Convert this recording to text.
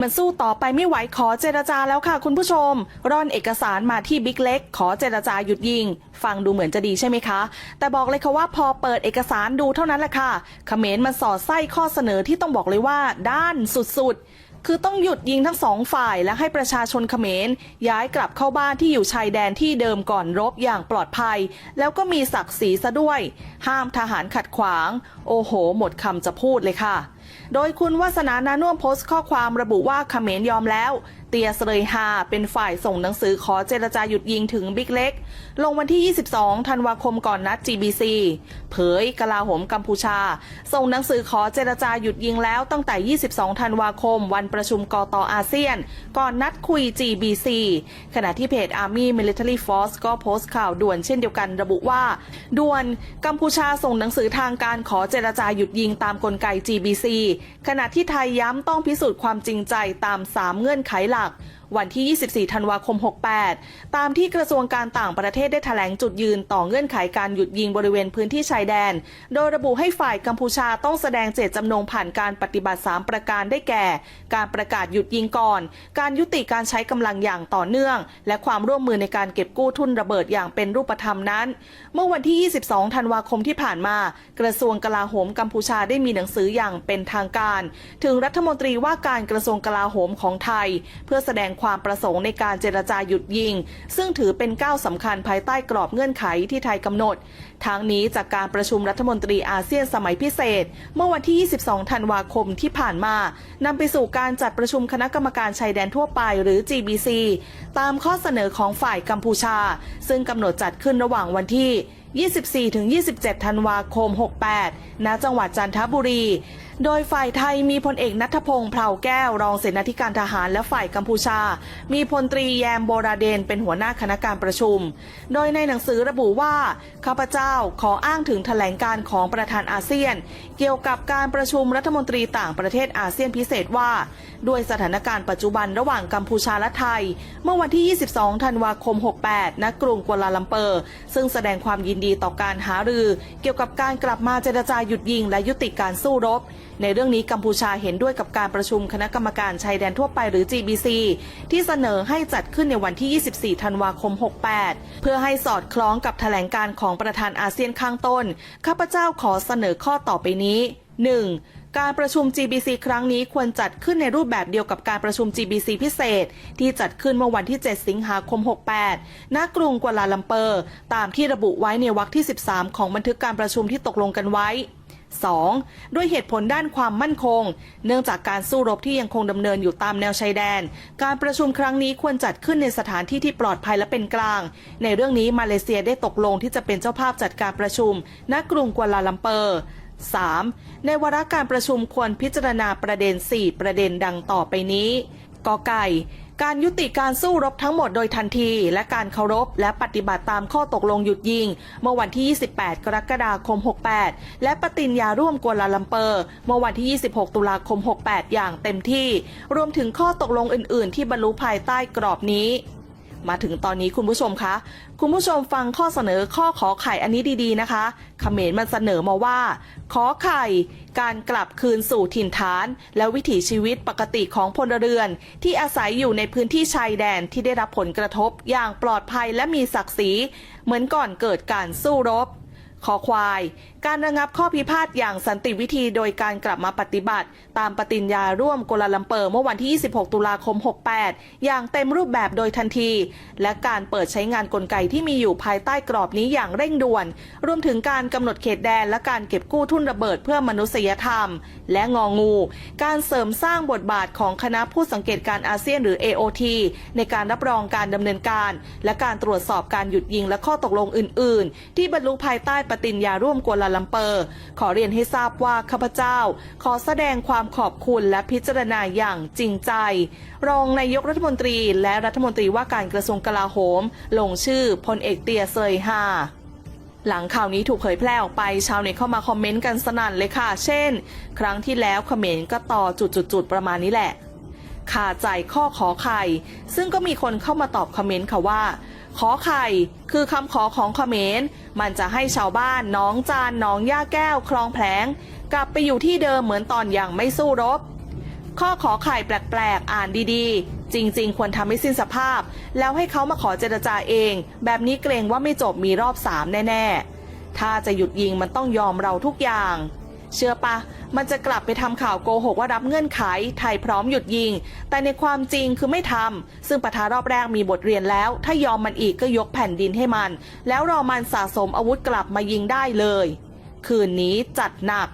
มันสู้ต่อไปไม่ไหวขอเจรจาแล้วค่ะคุณผู้ชม ร่อนเอกสารมาที่บิ๊กเล็ก ขอเจรจาหยุดยิง ฟังดูเหมือนจะดีใช่ไหมคะ แต่บอกเลยค่ะว่าพอเปิดเอกสารดูเท่านั้นแหละค่ะเขมรมันสอดไส้ข้อเสนอที่ต้องบอกเลยว่า ด้านสุดๆคือต้องหยุดยิงทั้งสองฝ่ายและให้ประชาชนเขมร ย้ายกลับเข้าบ้านที่อยู่ชายแดนที่เดิมก่อนรบอย่างปลอดภัย แล้วก็มีศักดิ์ศรีซะด้วย ห้ามทหารขัดขวาง โอ้โห หมดคำจะพูดเลยค่ะ โดยคุณวาสนานานุ่วมโพสต์ข้อความระบุว่าเขมรยอมแล้ว เตียเสยฮาเป็นฝ่ายส่งหนังสือขอเจรจาหยุดยิงถึงบิ๊กเล็ก ลงวันที่ 22 ธันวาคมก่อนนัด GBC เผยกลาโหมกัมพูชา ส่งหนังสือขอเจรจาหยุดยิงแล้วตั้งแต่ 22 ธันวาคม วันประชุมกตอาเซียน ก่อนนัดคุย GBC ขณะที่เพจ Army Military Force ก็โพสต์ข่าวด่วนเช่นเดียวกันระบุว่าด่วนกัมพูชาส่งหนังสือทางการขอเจรจาหยุดยิงตามกลไก GBC ขณะที่ไทยย้ำต้องพิสูจน์ความจริงใจตาม 3 เงื่อนไขหลัก วันที่ 24 ธันวาคม 68 ตามที่กระทรวงการต่างประเทศได้แถลงจุดยืนต่อเงื่อนไขการหยุดยิงบริเวณพื้นที่ชายแดน โดยระบุให้ฝ่ายกัมพูชาต้องแสดงเจตจำนงผ่านการปฏิบัติ 3 ประการได้แก่ การประกาศหยุดยิงก่อน การยุติการใช้กำลังอย่างต่อเนื่อง และความร่วมมือในการเก็บกู้ทุนระเบิดอย่างเป็นรูปธรรมนั้น เมื่อวันที่ 22 ธันวาคมที่ผ่านมา กระทรวงกลาโหมกัมพูชาได้มีหนังสืออย่างเป็นทางการ ถึงรัฐมนตรีว่าการกระทรวงกลาโหมของไทย เพื่อแสดงความประสงค์ในการเจรจาหยุดยิง ซึ่งถือเป็นก้าวสำคัญภายใต้กรอบเงื่อนไขที่ไทยกำหนด ทั้งนี้จากการประชุมรัฐมนตรีอาเซียนสมัยพิเศษ เมื่อวันที่ 22 ธันวาคมที่ผ่านมานำไปสู่การจัดประชุมคณะกรรมการชายแดนทั่วไปหรือ GBC ตามข้อเสนอของฝ่ายกัมพูชา ซึ่งกำหนดจัดขึ้นระหว่างวันที่ 24-27 ธันวาคม 68 ณ จังหวัดจันทบุรี โดยฝ่ายไทยมีพลเอกนัทพงษ์เผ่าแก้วรองเสนาธิการทหารและฝ่ายกัมพูชา มีพลตรีแยมโบราเดนเป็นหัวหน้าคณะการประชุม โดยในหนังสือระบุว่าข้าพเจ้าขออ้างถึงแถลงการของประธานอาเซียน เกี่ยวกับการประชุมรัฐมนตรีต่างประเทศอาเซียนพิเศษว่า ด้วยสถานการณ์ปัจจุบันระหว่างกัมพูชาและไทย เมื่อวันที่ 22 ธันวาคม 68 ณ กรุงกัวลาลัมเปอร์ ซึ่งแสดงความยินดีต่อการหารือ เกี่ยวกับการกลับมาเจรจาหยุดยิงและยุติการสู้รบ ในเรื่องนี้กัมพูชาเห็นด้วยกับการประชุมคณะกรรมการชายแดนทั่วไปหรือ GBC ที่เสนอให้จัดขึ้นในวันที่ 24 ธันวาคม 68 เพื่อให้สอดคล้องกับแถลงการของประธานอาเซียนข้างต้น ข้าพเจ้าขอเสนอข้อต่อไปนี้ 1. การประชุม GBC ครั้งนี้ควรจัดขึ้นในรูปแบบเดียวกับการประชุม GBC พิเศษ ที่จัดขึ้นเมื่อวันที่ 7 สิงหาคม 68 ณ กรุงกัวลาลัมเปอร์ ตามที่ระบุไว้ในวรรคที่ 13 ของบันทึกการประชุมที่ตกลงกันไว้ 2. ด้วยเหตุผลด้านความมั่นคง เนื่องจากการสู้รบที่ยังคงดำเนินอยู่ตามแนวชายแดน การประชุมครั้งนี้ควรจัดขึ้นในสถานที่ที่ปลอดภัยและเป็นกลาง ในเรื่องนี้มาเลเซียได้ตกลงที่จะเป็นเจ้าภาพจัดการประชุม ณกรุงกัวลาลัมเปอร์ 3. ในวาระการประชุมควรพิจารณาประเด็น 4 ประเด็นดังต่อไปนี้กอไก่ การยุติการสู้รบทั้งหมดโดยทันที และการเคารพและปฏิบัติตามข้อตกลงหยุดยิง เมื่อวันที่ 28 กรกฎาคม 68 และปฏิญญาร่วมกัวลาลัมเปอร์ เมื่อวันที่ 26 ตุลาคม 68 อย่างเต็มที่ รวมถึงข้อตกลงอื่น ๆ ที่บรรลุภายใต้กรอบนี้ มาถึงตอนนี้คุณผู้ชมคะ คุณผู้ชมฟังข้อเสนอข้อขอไข่อันนี้ดีๆนะคะเขมรมันเสนอมาว่า ขอไข่ การกลับคืนสู่ถิ่นฐาน และวิถีชีวิตปกติของพลเรือน ที่อาศัยอยู่ในพื้นที่ชายแดนที่ได้รับผลกระทบอย่างปลอดภัยและมีศักดิ์ศรีเหมือนก่อนเกิดการสู้รบ ขอควายการระงับข้อพิพาทอย่างสันติวิธีโดยการกลับมาปฏิบัติ ตามปฏิญญาร่วมกลาลัมเปอร์เมื่อวันที่ 26 ตุลาคม 68 อย่างเต็มรูปแบบโดยทันที และการเปิดใช้งานกลไกที่มีอยู่ภายใต้กรอบนี้อย่างเร่งด่วน รวมถึงการกำหนดเขตแดนและการเก็บกู้ทุนระเบิดเพื่อมนุษยธรรม และงองู การเสริมสร้างบทบาทของคณะผู้สังเกตการอาเซียนหรือ AOT ในการรับรองการดำเนินการ และการตรวจสอบการหยุดยิงและข้อตกลงอื่น ๆ ที่บรรลุภายใต้ปฏิญญาร่วมกลาลัมเปอร์ ขอเรียนให้ทราบว่าข้าพเจ้า ขอแสดงความขอบคุณและพิจารณาอย่างจริงใจ รองนายกรัฐมนตรีและรัฐมนตรีว่าการกระทรวงกลาโหม ลงชื่อพลเอกเตียเซยฮาหลังข่าวนี้ถูกเผยแพร่ออกไปชาวเน็ตเข้ามาคอมเมนต์กันสนั่นเลยค่ะ เช่น ครั้งที่แล้วคอมเขมรก็ต่อจุดๆประมาณนี้แหละขาดใจข้อขอไข่ ซึ่งก็มีคนเข้ามาตอบคอมเมนต์ค่ะว่า ขอไข่ คือคำขอของเขมร มันจะให้ชาวบ้านน้องจานน้องย่าแก้วคลองแผลง กลับไปอยู่ที่เดิมเหมือนตอนอยังไม่สู้รบ ข้อขอไข่แปลกๆ อ่านดีๆ จริงๆ ควรทำให้สิ้นสภาพ แล้วให้เขามาขอเจรจาเอง แบบนี้เกรงว่าไม่จบมีรอบสามแน่ ๆ ถ้าจะหยุดยิงมันต้องยอมเราทุกอย่าง เชื่อปะ มันจะกลับไปทำข่าวโกหกว่ารับเงื่อนไข ไทยพร้อมหยุดยิง แต่ในความจริงคือไม่ทำ ซึ่งปะทารอบแรกมีบทเรียนแล้ว ถ้ายอมมันอีกก็ยกแผ่นดินให้มัน แล้วรอมันสะสมอาวุธกลับมายิงได้เลย คืนนี้จัดหนัก